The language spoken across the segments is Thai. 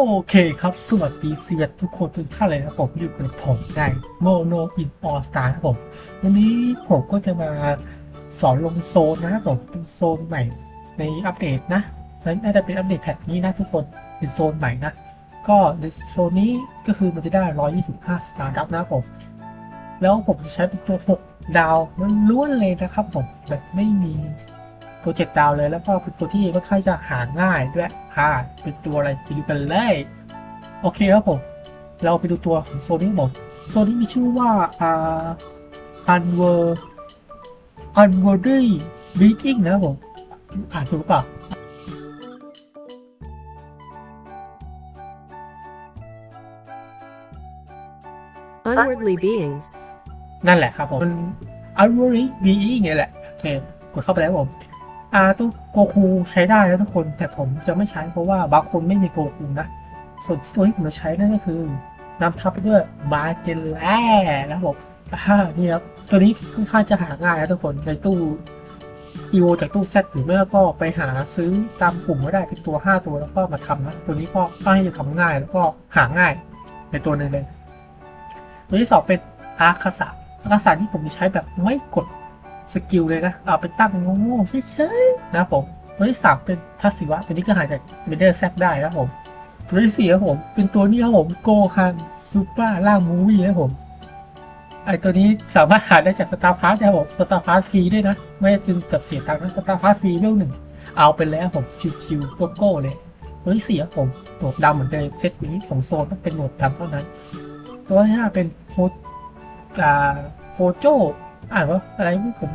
โอเคครับ สวัสดีเสียดทุกคนทุกท่านเลยนะครับผมอยู่กับผมในโมโนอินออสตาครับผม วันนี้ผมก็จะมาสอนลงโซนนะครับผมเป็นโซนใหม่ในอัปเดตนะและน่าจะเป็นอัปเดตแพทนี้นะทุกคนเป็นโซนใหม่นะ ก็ในโซนนี้ก็คือมันจะได้ 125 สตาร์ดับนะครับผม แล้วผมจะใช้เป็นตัว 6 ดาวล้วนๆเลยนะครับผมแบบไม่มี ตัว7ดาวเลย แล้วก็เป็นตัวที่ค่อนข้างจะหาง่ายด้วยค่ะเป็นตัวอะไรไปดูกันเลยโอเคครับผม เราไปดูตัวของโซนนี้ผมโซนนี้มีชื่อว่าอ่าอันเวอร์อันเวอร์ดี้บีกิ้งนะครับผมอ่านถูกหรือเปล่า Unworldly beings. นั่นแหละครับผมมันอันเวอร์บีอิงไงแหละโอเคกดเข้าไปแล้วผม อาตัวโกคูใช้ได้นะทุกคน แต่ผมจะไม่ใช้เพราะว่าบางคนไม่มีโกคูนะ ส่วนตัวที่ผมจะใช้นั่นก็คือนำทับด้วยมาเจลแล่นะครับผมอ่านี่ครับตัวนี้ค่อนข้างจะหาง่ายนะทุกคนในตู้อีโวจากตู้เซตหรือไม่ก็ไปหาซื้อตามกลุ่มก็ได้เป็นตัว 5 ตัวแล้วก็มาทำนะตัวนี้ก็ค่อนข้างจะทำง่ายแล้วก็หาง่ายในตัวนึงเลยตัวที่สองเป็นอาคาสะอาคาสะที่ผมจะใช้แบบไม่กด สกิลเลยนะ เอาไปตั้งโง่ๆเฉยๆนะผมตัวที่สามเป็นทัศิวะตัวนี้ก็หายจากเบเดอร์แซกได้นะผม ตัวที่สี่ครับผม เป็นตัวนี้ครับผมโกฮันซูเปอร์ล่ามูวี่นะผมไอตัวนี้สามารถหาได้จากสตาร์ฟาสนะครับผมสตาร์ฟาสฟรีด้วยนะ ไม่ได้ถึงกับเสียตังค์นะสตาร์ฟาสฟรีเวลหนึ่งเอาไปแล้วผมชิวๆโกโก้เลยตัวที่สี่ครับผมหนวดดำเหมือนเดิมเซตนี้ของโซนต้องเป็นหนวดดำเท่านั้น ตัวที่ห้าเป็นโฟอ่าโฟโจ อ่านว่าอะไรผม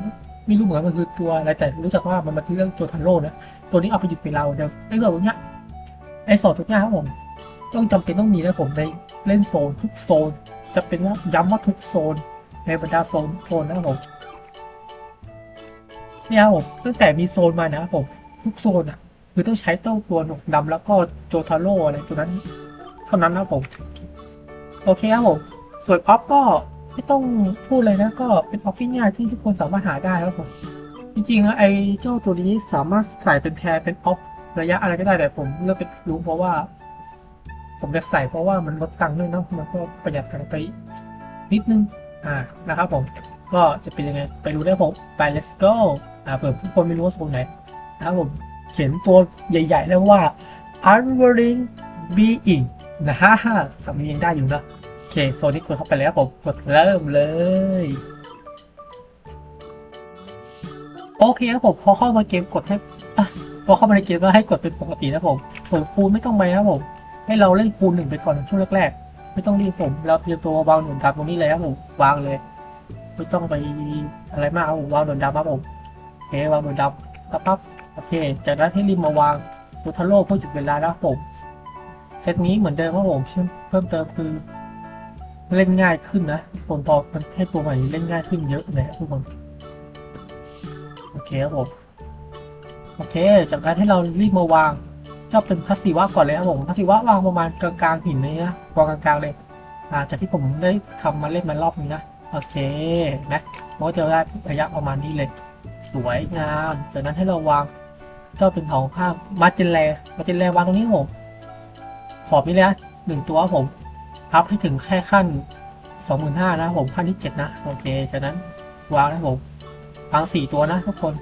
ไม่รู้เหมือนกันมันคือตัวอะไรแต่รู้จักว่ามันมาที่เรื่องตัวทันโลนะตัวนี้เอาไปหยุดไปเราเดี๋ยวไอ้ตัวเนี้ยไอ้สองตัวเนี้ยครับผมต้องจำเป็นต้องมีนะผมในเล่นโซนทุกโซน จะเป็นว่าย้ำว่าทุกโซน ในบรรดาโซนโซนนะครับผมเนี่ยครับผมตั้งแต่มีโซนมานะครับผมทุกโซนอะ คือต้องใช้เต้าตัวหนกดำแล้วก็โจทาโร่อะไรตัวนั้น เท่านั้นนะครับผมโอเคครับผมส่วนออฟก็ ไม่ต้องพูดเลยนะก็เป็นออฟที่ง่ายที่ทุกคนสามารถหาได้ครับผมจริงๆไอ้เจ้าตัวนี้สามารถใส่เป็นแทนเป็นออฟระยะอะไรก็ได้แต่ผมเลือกเป็นรู้เพราะว่า ผมอยากใส่เพราะว่ามันลดตังค์ด้วยเนาะมันก็ประหยัดตังค์ไปนิดนึงอ่านะครับผมก็จะเป็นยังไงไปดูได้ผมไป let's go อ่าเผื่อทุกคนไม่รู้ว่าโซนไหนนะครับผมเขียนตัวใหญ่ๆแล้วว่า unwilling being นะฮะสำเนียงได้อยู่นะ เคโซนนี้กดเข้าไปแล้วผมกดเริ่มเลย โอเคครับผมพอเข้ามาเกมกดให้อพอเข้ามาในเกมก็ให้กดเป็นปกตินะผม ส่วนฟูลไม่ต้องไปครับผม ให้เราเล่นฟูลหนึ่งไปก่อนช่วงแรกๆ ไม่ต้องรีบผมเราเตรียมตัววางหนุนดำตรงนี้เลยครับผมวางเลย ไม่ต้องไปอะไรมากครับผมวางหนุนดำครับผมโอเควางหนุนดำปั๊บปั๊บโอเค จากนั้นให้ริมมาวางตัวทาโร่เพื่อหยุดเวลานะครับผมเซตนี้เหมือนเดิมครับผมเพิ่มเติมคือ เล่นง่ายขึ้นนะฝนพอมันให้ตัวใหม่เล่นง่ายขึ้นเยอะเลยทุกคนโอเคครับผมโอเค จากนั้นให้เรารีบมาวางก็เป็นพัสซีวะก่อนเลยครับผมพัสซีวะวางประมาณกลางๆหินเลยนะวางกลางๆเลยอ่าจากที่ผมได้ทำมาเล่นมารอบนี้นะโอเคนะมันก็จะได้ระยะประมาณนี้เลย สวยงามจากนั้นให้เราวางเจ้าเป็นของข้ามมาเจนแลมาเจนแลวางตรงนี้ครับผมขอบนี้เลยนะหนึ่งตัวครับผม อัพให้ถึงแค่ขั้น 25,000นะผมขั้นที่ 7 นะ โอเค จากนั้นวางนะผมวาง4 ตัวนะทุกคน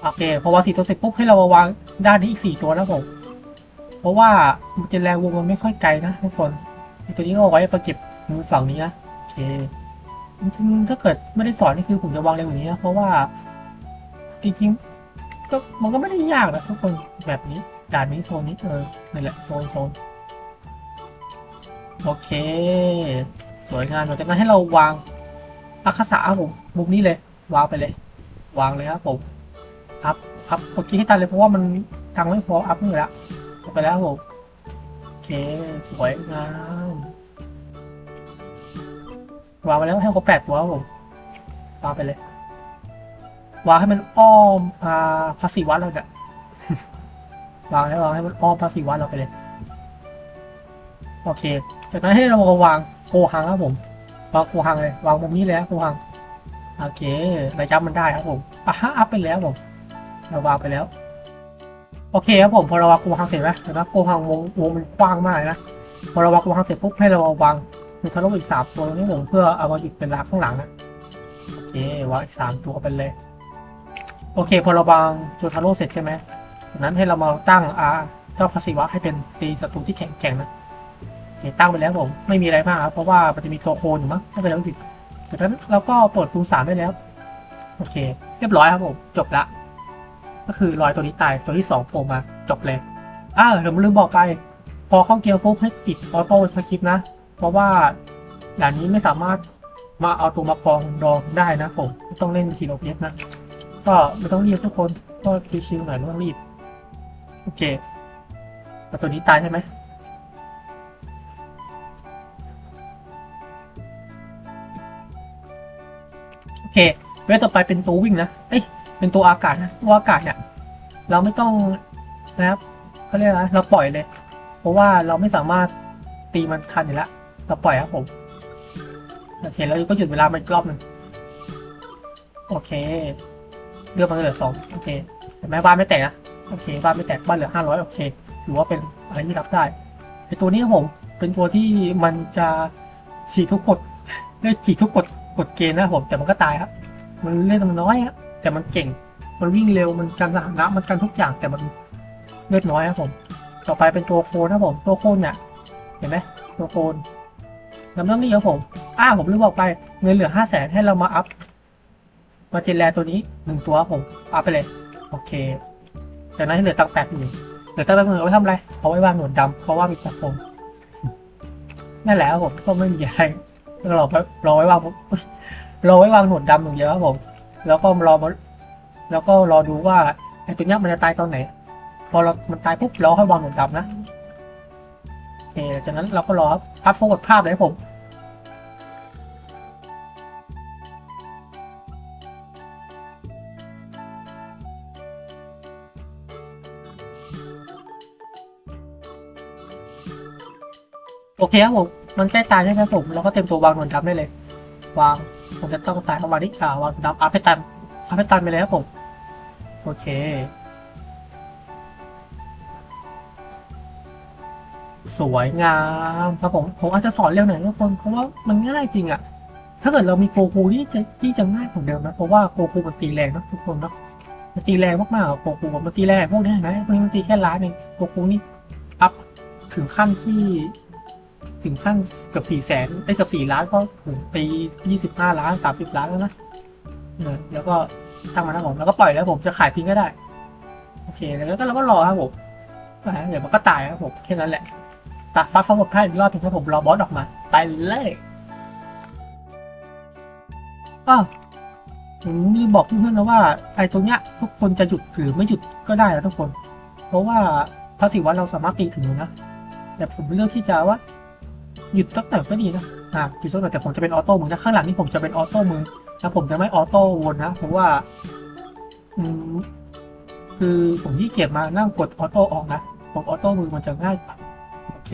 โอเค พอวาง4ตัวเสร็จปุ๊บให้เรามาวางด้านนี้อีก 4 ตัวนะผม เพราะว่ามันจะแรงวงมันไม่ค่อยไกลนะทุกคนตัวนี้ก็ไว้ประเก็บมือฝั่งนี้นะโอเคจริงๆถ้าเกิดไม่ได้สอนนี่คือผมจะวางเร็วกว่างนี้นะเพราะว่าจริงๆก็มันก็ไม่ได้ยากนะทุกคนแบบนี้ ด่านนี้โซนนี้เออนี่แหละโซนโซนโอเค สวยงามหลังจากนั้นให้เราวางอาคาสะผมมุมนี้เลย วางไปเลย วางเลยครับผมอัพอัพกดคลิกให้ตันเลยเพราะว่ามันตังไม่พออัพอยู่แล้วไปแล้วผมโอเค สวยงามวางไปแล้วให้ครบแปดตัวครับผมวางไปเลยวางให้มันอ้อมอ่าภาษีวัดเราเนี่ย วางให้วางให้มันอ้อมภาษีวัดเราไปเลย โอเค จากนั้นให้เราวางโกหังครับผมวางโกหังเลยวางมุมนี้เลยครับโกหังโอเคระยะมันได้ครับผมอะฮะอัพไปแล้วผมเราวางไปแล้ว โอเคครับผมพอเราวางโกฮังเสร็จไหมเห็นไหมโกฮังวงวงมันกว้างมากนะพอเราวางโกฮังเสร็จปุ๊บให้เราวางมีทาโร่อีกสามตัวตรงนี้ผมเพื่อเอามาหยุดเป็นลากข้างหลังนะโอเควางอีกสามตัวไปเลย โอเค พอเราวางตัวทาโร่เสร็จใช่ไหม นั้นให้เรามาตั้งอาเจ้าพาสิวะให้เป็นตีศัตรูที่แข็งแกร่งนะเตั้งไปแล้วผมไม่มีอะไรมากครับเพราะว่ามันจะมีตัวโคนอยู่มั้งถ้าเป็นเราผิดจากนั้นเราก็ปลดตูสามได้แล้ว โอเค เรียบร้อยครับผมจบละก็คือรอยตัวนี้ตายตัวที่สองโผล่มาจบเลยอ่าเดี๋ยวผมลืมบอกไป พอเข้าเกียร์ปุ๊บให้ปิดออโต้สคริปต์นะ เพราะว่าอย่างนี้ไม่สามารถมาเอาตัวมากองดองได้นะผม ต้องเล่นทีละเพียนะก็ไม่ต้องรีบทุกคนก็ชิวๆหน่อยไม่ต้องรีบ โอเคแต่ตัวนี้ตายใช่ไหมโอเคเวทต่อไปเป็นตัววิ่งนะเอ้ยเป็นตัวอากาศนะตัวอากาศเนี่ยเราไม่ต้องนะครับเขาเรียกอะไรเราปล่อยเลย เพราะว่าเราไม่สามารถตีมันทันอยู่แล้วเราปล่อยครับผมโอเคแล้วก็หยุดเวลามาอีกรอบหนึ่งโอเคเลือกมันเหลือสองโอเคแต่แม้บ้านไม่แตกนะ โอเคบ้านไม่แตกบ้านเหลือห้าร้อยโอเคถือว่าเป็นอะไรที่รับได้ไอตัวนี้ผมเป็นตัวที่มันจะฉีกทุกกฎได้ฉีกทุกกฎกฎเกณฑ์นะผมแต่มันก็ตายครับ มันเล่นมันน้อยครับแต่มันเก่ง มันวิ่งเร็วมันกันสถานะมันกันทุกอย่างแต่มันเลือดน้อยครับผม ต่อไปเป็นตัวโคนนะผมตัวโคนเนี่ยเห็นไหมตัวโคนน้ำต้องนี่ครับผมอ้าผมลืมบอกไปเงินเหลือห้าแสนให้เรามาอัพมาเจนแลตัวนี้หนึ่งตัวครับผมอัพไปเลยโอเค จากนั้นเหลือตังแปดหมื่นเหลือตังแปดหมื่นเอาไว้ทำอะไรเอาไว้วางหนวดดำเพราะว่ามีกระโปรงนั่นแหละครับผมก็ไม่มีอะไรรอไว้รอไว้วางรอไว้วางหนวดดำอย่างเดียวครับผม แล้วก็รอมาแล้วก็รอดูว่าไอ้ตัวเนี้ยมันจะตายตอนไหน พอเรา มันตายปุ๊บเราค่อยวางหนวดดำนะโอเคจากนั้นเราก็รอครับพัดโฟกัสภาพเลยครับผม โอเคครับผมมันใกล้ตายใช่ไหมครับผมเราก็เต็มตัววางหนวดดำได้เลย วางผมจะต้องตายประมาณนี้อ่าวางหนวดดำอัพให้ตันอัพให้ตันไปเลยครับผมโอเคสวยงามครับผมผมอาจจะสอนเร็วหน่อยทุกคนเพราะว่ามันง่ายจริงอะถ้าเกิดเรามีโกคูนี่จะที่จะง่ายกว่าเดิมนะเพราะว่าโกคูมันตีแรงนะทุกคนนะมันตีแรงมากๆอะโกคูมันตีแรงพวกนี้เห็นไหมพวกนี้มันตีแค่ล้านเองโกคูนี่อัพถึงขั้นที่ ถึงขั้นเกือบสี่แสนไอ้ยเกือบสี่ล้านก็ถึงปียี่สิบห้าล้านสามสิบล้านแล้วนะเออแล้วก็ทำมานะผมแล้วก็ปล่อยแล้วผมจะขายทิ้งก็ได้ โอเคแล้วก็เราก็รอครับผมเดี๋ยวมันก็ตายครับผมแค่นั้นแหละตาฟ้าฟ้าหมดพลาดอีกรอบถึงครับผมรอบอสออกมาไปเลยอ้าวผมลืมบอกเพื่อนๆนะว่าไอ้ตรงเนี้ยทุกคนจะหยุดหรือไม่หยุดก็ได้นะทุกคน เพราะว่าพระศิวะเราสามารถตีถึงนะแต่ผมเลือกที่จะว่า หยุดสักหน่อยก็ดีนะอ่าหยุดสักหน่แต่ผมจะเป็นออโต้มือนะข้างหลังนี่ผมจะเป็นออโต้มือนะผมจะไม่ออโต้วนนะเพราะว่า อืมคือผมยี่เกียจมานั่งกดออโต้ออกนะผมออโต้มือมันจะง่ายกว่าโอเค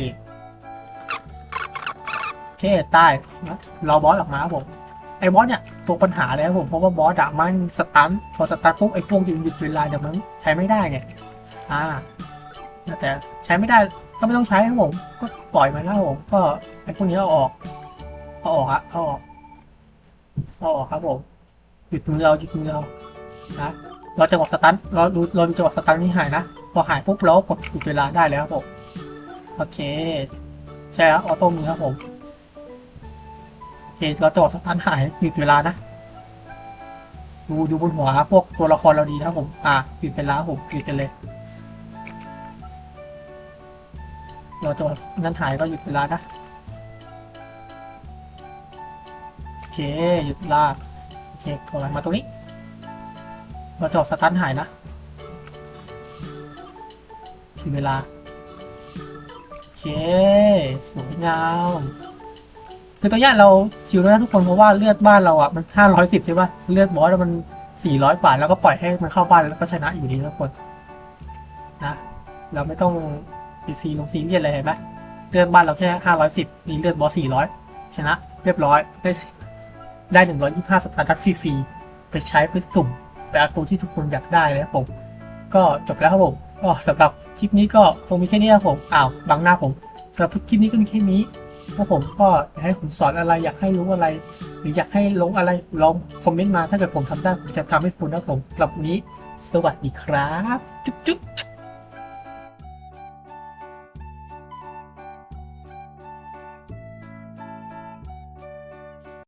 โอเคใต้นะรอบอสออกมาครับผมไอ้บอสเนี่ยตัวปัญหาเลยครับผมเพราะว่าบอสอะมันสตันพอสตันปุ๊บไอ้พวกยืนหยุดเวลาเดี๋ยวมันใช้ไม่ได้ไงอ่าแต่ใช้ไม่ได้ ก็ไม่ต้องใช้ครับผม ก็ปล่อยมันแล้วผม ก็ไอ้พวกนี้เอาออกเอาออกอะเอาออกเอาออกครับผมหยุดมือเราหยุดมือเรานะเราจังหวะสตันเราดูเราดูจังหวะสตันนี่หายนะพอหายปุ๊บเรากดหยุดเวลาได้แล้วครับผมโอเคใช่ครับออโต้มือครับผมโอเคเราจังหวะสตันหายหยุดเวลานะดูดูบนหัวพวกตัวละครเราดีนะครับผม อ่าหยุดเวลาผมหยุดกันเลย เราจะนั้นหายก็หยุดเวลานะโอเคหยุดเวลาโอเคถอยมาตรงนี้เราจะออกสตาร์ทหายนะหยุดเวลาโอเคสวยงามคือตัวเนี้เราชิวแล้วนะทุกคนเพราะว่าเลือดบ้านเราอะมันห้าร้อยสิบใช่ป่ะเลือดบอสมันสี่ร้อยกว่าแล้วก็ปล่อยให้มันเข้าบ้านแล้วก็ชนะอยู่ดีทุกคนนะ เราไม่ต้อง ซีซีลงซีเรียสเลยเห็นไหมเลือดบ้านเราแค่ห้าร้อยสิบมีเลือดบอสสี่ร้อยชนะ เรียบร้อย ได้ได้หนึ่งร้อยยี่ห้าสตาร์ดัตฟรีๆไปใช้ไปสุ่มไปเอาตัวที่ทุกคนอยากได้เลยครับผม ก็จบแล้วครับผมก็สำหรับคลิปนี้ก็คงมีแค่นี้ครับผมอ้าวบังหน้าผมสำหรับทุกคลิปนี้ก็มีแค่นี้ถ้าผมก็อยากให้ผมสอนอะไรอยากให้รู้อะไร หรืออยากให้ลงอะไรลองคอมเมนต์มาถ้าเกิดผมทำได้ผมจะทำให้คุณนะผมสำหรับนนี้ สวัสดีครับ จุ๊บจุ๊บ